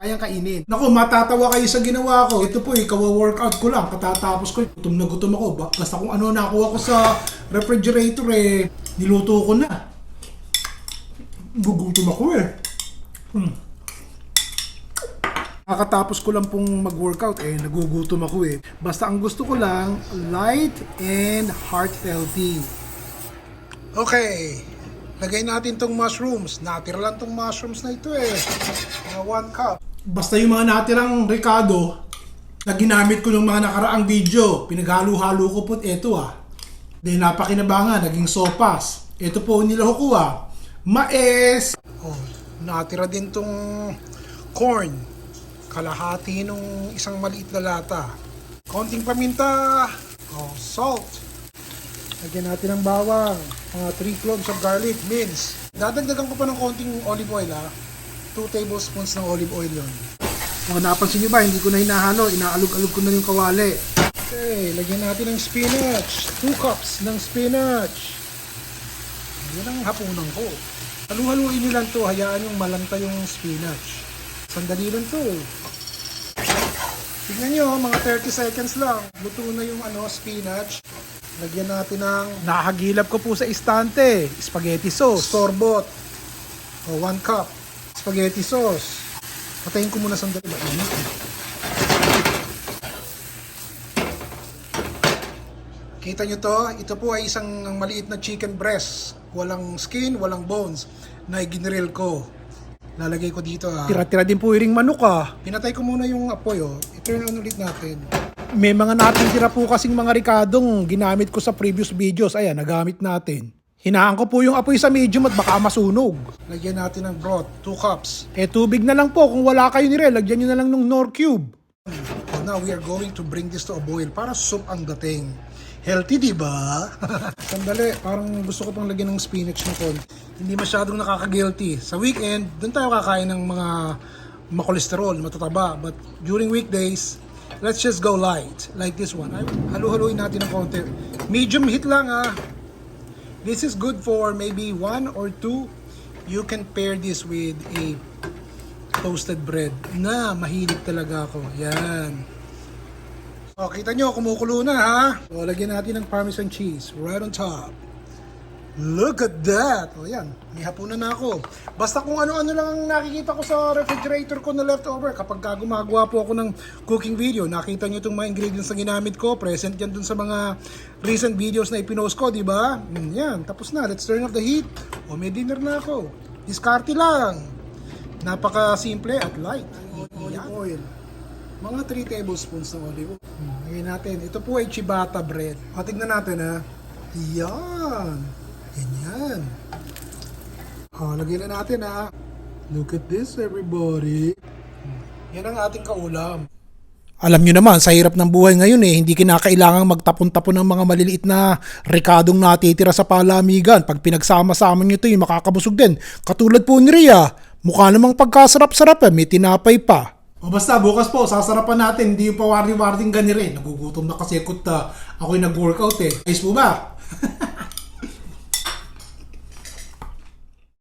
kayang kainin. Naku, matatawa kayo sa ginawa ko. Ito po, ikawa-workout ko lang. Katatapos ko, gutom na gutom ako. Ba- Basta kung ano nakuha ko sa refrigerator, eh, niluto ko na. Gugutom ako eh. Hmm. Kakatapos ko lang pong mag-workout, eh, nagugutom ako eh. Basta ang gusto ko lang, light and heart healthy. Okay, lagay natin tong mushrooms. Natira lang tong mushrooms na ito eh. Mga one cup. Basta yung mga natirang Ricardo na ginamit ko ng mga nakaraang video, pinaghalo-halo ko po ito ah. Then napakinabangan, naging sopas. Ito po nilahok ko ah. Mais! Oh, natira din tong corn. Kalahati nung isang maliit na lata. Konting paminta. Oh, salt. Lagyan natin ng bawang. Mga 3 cloves of garlic, mince. Dadagdagan ko pa ng konting olive oil ha. 2 tablespoons ng olive oil yun. Kung napansin nyo ba, hindi ko na hinahalo. Inaalog-alog ko na yung kawali. Okay, lagyan natin ng spinach. 2 cups ng spinach. Yan ang hapunan ko. Halu-haluin nyo lang to. Hayaan yung malanta yung spinach. Sandali lang to. Tignan nyo, mga 30 seconds lang. Luto na yung ano, spinach. Lagyan natin ng... Nakahagilap ko po sa istante. Spaghetti sauce. Store-bought. O, 1 cup. Spaghetti sauce. Patayin ko muna sandali. Mainit. Kita nyo to? Ito po ay isang maliit na chicken breast. Walang skin, walang bones. Na ginrill ko. Lalagay ko dito ah. Tira-tira din po yung manok ah. Pinatay ko muna yung apoy oh. I-turn on ulit natin. May mga natitira po kasing mga rikadong ginamit ko sa previous videos. Ayan, nagamit natin. Hinaan ko po yung apoy sa medium at baka masunog. Lagyan natin ng broth, 2 cups. Eh tubig na lang po, kung wala kayo nire, lagyan nyo na lang ng Nor Cube. Now we are going to bring this to a boil para soup ang dating. Healthy, di ba? Sandali, parang gusto ko pang lagyan ng spinach na kon. Hindi masyadong nakaka-guilty. Sa weekend, doon tayo kakain ng mga makolesterol, matataba. But during weekdays, let's just go light. Like this one. Ay, Halu-haluin natin ng konti. Medium heat lang ah. This is good for maybe one or two. You can pair this with a toasted bread na mahilig talaga ako. Yan. O, kita nyo, kumukulo na ha. O, lagyan natin ng parmesan cheese right on top. Look at that! O yan, may hapunan na ako. Basta kung ano-ano lang ang nakikita ko sa refrigerator ko na leftover. Kapag ka gumagawa po ako ng cooking video, nakita nyo itong mga ingredients na ginamit ko. Present yan dun sa mga recent videos na ipinost ko, di ba? Mm, yan, tapos na. Let's turn off the heat. O, may dinner na ako. Diskarte lang. Napaka-simple at light. Olive oil. Mga 3 tablespoons ng olive oil. Hmm, lagyan natin. Ito po ay ciabatta bread. O, tignan natin ha. Yan. Ganyan. O, lagyan na natin ha. Look at this everybody. Yan ang ating kaulam. Alam nyo naman, sa hirap ng buhay ngayon eh, hindi kinakailangang magtapon-tapon ng mga maliliit na rekadong natitira sa palamigan. Pag pinagsama-sama nyo ito, yung makakabusog din. Katulad po ni Ria, mukha namang pagkasarap-sarap eh, may tinapay pa. O basta, bukas po, sasarapan natin, hindi yung pawardi-warding gani rin. Nagugutom na kasi ako uh, ako'y nag-workout eh. Ayos po ba?